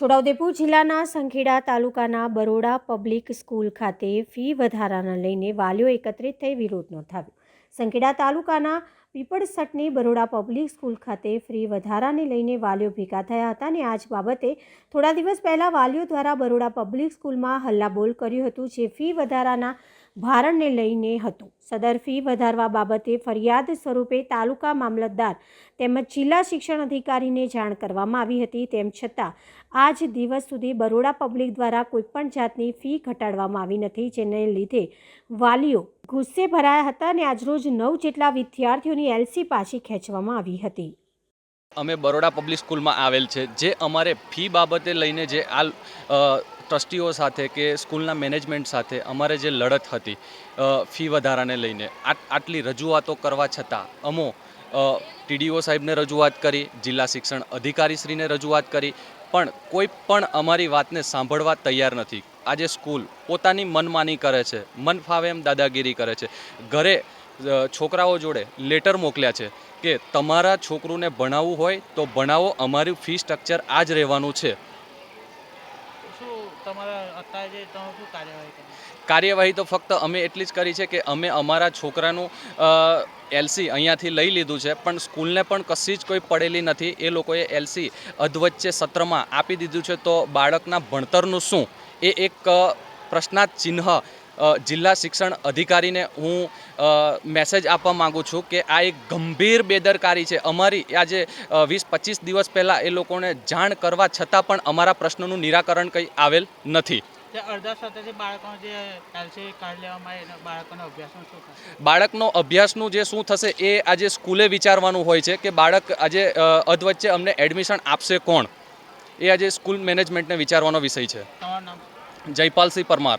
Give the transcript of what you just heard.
છોટાઉદેપુર જિલ્લાના સંખેડા તાલુકાના Baroda public school ખાતે ફી વધારાને લઈને વાલીઓ એકત્રિત થઈ વિરોધ નોંધાવ્યો. સંખેડા તાલુકાના પીપળસટની બરોડા પબ્લિક સ્કૂલ ખાતે ફી વધારાને લઈને વાલીઓ ભેગા થયા હતા અને આજ બાબતે થોડા દિવસ પહેલાં વાલીઓ દ્વારા બરોડા પબ્લિક સ્કૂલમાં હલ્લાબોલ કર્યું હતું, જે ફી વધારાના ભારણને લઈને હતું. સદર ફી વધારવા બાબતે ફરિયાદ સ્વરૂપે તાલુકા મામલતદાર તેમજ જિલ્લા શિક્ષણ અધિકારીને જાણ કરવામાં આવી હતી. તેમ છતાં, આજ દિવસ સુધી બરોડા પબ્લિક દ્વારા કોઈપણ જાતની ફી ઘટાડવામાં આવી નથી, જેને લીધે વાલીઓ ગુસ્સે ભરાયા હતા અને આજરોજ નવ જેટલા વિદ્યાર્થીઓની એલસી પાછી ખેંચવામાં આવી હતી. અમે બરોડા પબ્લિક સ્કૂલમાં આવેલ છે. જે અમારે ફી બાબતે લઈને જે આ ટ્રસ્ટીઓ સાથે કે સ્કૂલના મેનેજમેન્ટ સાથે અમારે જે લડત હતી ફી વધારાને લઈને આટ આટલી રજૂઆતો કરવા છતાં, અમો ટીડીઓ સાહેબને રજૂઆત કરી, જિલ્લા શિક્ષણ અધિકારીશ્રીને રજૂઆત કરી, પણ કોઈ પણ અમારી વાતને સાંભળવા તૈયાર નથી. આજે સ્કૂલ પોતાની મનમાની કરે છે, મન ફાવે એમ દાદાગીરી કરે છે. ઘરે છોકરાઓ જોડે લેટર મોકલ્યા છે કે તમારા છોકરુંને ભણાવવું હોય તો ભણાવો, અમારું ફી સ્ટ્રક્ચર આ જ રહેવાનું છે. કાર્યવાહી કરી? કાર્યવાહી તો ફક્ત અમે એટલી જ કરી છે કે અમે અમારા છોકરાનું એલસી અહીંયાથી લઈ લીધું છે, પણ સ્કૂલને પણ કશી જ કોઈ પડેલી નથી. એ લોકોએ એલસી અધવચ્ચે સત્રમાં આપી દીધું છે તો બાળકના ભણતરનું શું? એ એક પ્રશ્નાર્થ ચિહ્ન જિલ્લા શિક્ષણ અધિકારીને હું મેસેજ આપવા માગું છું કે આ એક ગંભીર બેદરકારી છે. અમારી આજે વીસ પચીસ દિવસ પહેલાં એ લોકોને જાણ કરવા છતાં પણ અમારા પ્રશ્નોનું નિરાકરણ કંઈ આવેલ નથી. બાળકોનો અભ્યાસનું જે શું થશે એ આજે સ્કૂલે વિચારવાનું હોય છે કે બાળક આજે અધવચ્ચે અમને એડમિશન આપશે કોણ? એ આજે સ્કૂલ મેનેજમેન્ટને વિચારવાનો વિષય છે. જયપાલસિંહ પરમાર.